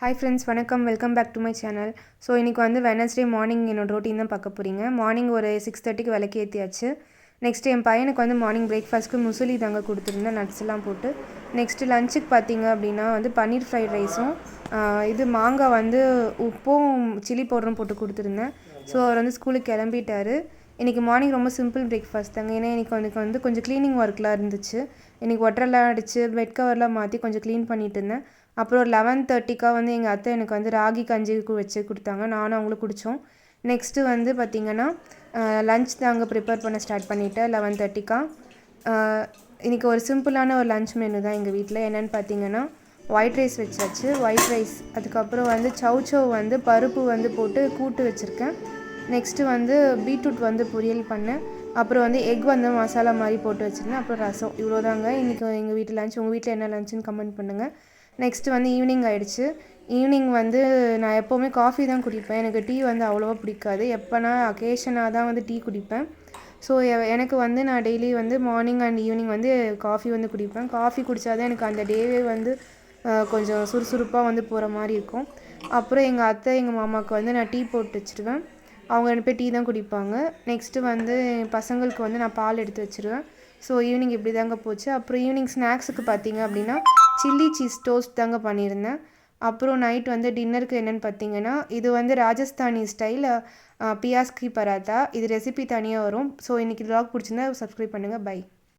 Hi friends வணக்கம். Welcome back to my channel so இன்றைக்கி வந்து வெனஸ்டே மார்னிங் என்னோட ரொட்டீன் தான் பார்க்க போகிறீங்க மார்னிங் ஒரு சிக்ஸ் தேர்ட்டிக்கு விலைக்கு ஏற்றியாச்சு நெக்ஸ்ட் என் பையனுக்கு வந்து மார்னிங் பிரேக்ஃபாஸ்ட்க்கு முசலி தாங்க கொடுத்துருந்தேன் நட்ஸ்லாம் போட்டு. நெக்ஸ்ட்டு லஞ்சுக்கு பார்த்தீங்க அப்படின்னா வந்து பன்னீர் ஃப்ரைட் ரைஸும் இது மாங்காய் வந்து உப்பும் சில்லி பவுடரும் போட்டு கொடுத்துருந்தேன். ஸோ அவர் வந்து ஸ்கூலுக்கு கிளம்பிட்டாரு. இன்றைக்கி மார்னிங் ரொம்ப சிம்பிள் பிரேக்ஃபாஸ்ட் தாங்க. ஏன்னா இன்றைக்கி எனக்கு வந்து கொஞ்சம் க்ளீனிங் ஒர்க்லாம் இருந்துச்சு. இன்றைக்கி ஒட்டரெல்லாம் அடித்து பெட் கவர்லாம் மாற்றி கொஞ்சம் க்ளீன் பண்ணிட்டு இருந்தேன். அப்புறம் ஒரு லெவன் தேர்ட்டிக்காக வந்து எங்கள் அத்தை எனக்கு வந்து ராகி கஞ்சி வச்சு கொடுத்தாங்க. நானும் அவங்களும் குடித்தோம் நெக்ஸ்ட்டு வந்து பார்த்திங்கன்னா லஞ்ச் தாங்க ப்ரிப்பேர் பண்ண ஸ்டார்ட் பண்ணிவிட்டேன் லெவன் தேர்ட்டிக்காக இன்றைக்கி ஒரு சிம்பிளான ஒரு லஞ்ச் மெனு தான் எங்கள் வீட்டில் என்னென்னு பார்த்தீங்கன்னா ஒயிட் ரைஸ் வச்சாச்சு. ஒயிட் ரைஸ் அதுக்கப்புறம் வந்து சவு சவு வந்து பருப்பு வந்து போட்டு கூட்டு வச்சுருக்கேன். நெக்ஸ்ட்டு வந்து பீட்ரூட் வந்து பொரியல் பண்ணேன் அப்புறம் வந்து எக் வந்து மசாலா மாதிரி போட்டு வச்சுருந்தேன். அப்புறம் ரசம். இவ்வளோ தாங்க இன்றைக்கி எங்கள் வீட்டில் லஞ்ச் உங்கள் வீட்டில் என்ன லஞ்சுன்னு கமெண்ட் பண்ணுங்கள் நெக்ஸ்ட்டு வந்து ஈவினிங் ஆகிடுச்சு ஈவினிங் வந்து நான் எப்போவுமே காஃபி தான் குடிப்பேன். எனக்கு டீ வந்து அவ்வளோவா பிடிக்காது. எப்போனா அக்கேஷனாக தான் வந்து டீ குடிப்பேன். ஸோ எனக்கு வந்து நான் டெய்லி வந்து மார்னிங் அண்ட் ஈவினிங் வந்து காஃபி வந்து குடிப்பேன். காஃபி குடித்தாதான் எனக்கு அந்த டேவே வந்து கொஞ்சம் சுறுசுறுப்பாக வந்து போகிற மாதிரி இருக்கும். அப்புறம் எங்கள் அத்தை எங்கள் மாமாவுக்கு வந்து நான் டீ போட்டு வச்சுருவேன். அவங்க ரெண்டு பேர் டீ தான் குடிப்பாங்க. நெக்ஸ்ட்டு வந்து பசங்களுக்கு வந்து நான் பால் எடுத்து வச்சுருவேன். ஸோ ஈவினிங் இப்படி தாங்க போச்சு. அப்புறம் ஈவினிங் ஸ்நாக்ஸுக்கு பார்த்தீங்க அப்படின்னா சில்லி சீஸ் டோஸ்ட் தாங்க பண்ணியிருந்தேன். அப்புறம் நைட் வந்து டின்னருக்கு என்னென்னு பார்த்தீங்கன்னா இது வந்து ராஜஸ்தானி ஸ்டைல் பியாஸ்கி பராத்தா இது ரெசிபி தனியாக வரும். ஸோ இன்றைக்கி வ்ளாக் பிடிச்சிருந்தா சப்ஸ்கிரைப் பண்ணுங்கள் பை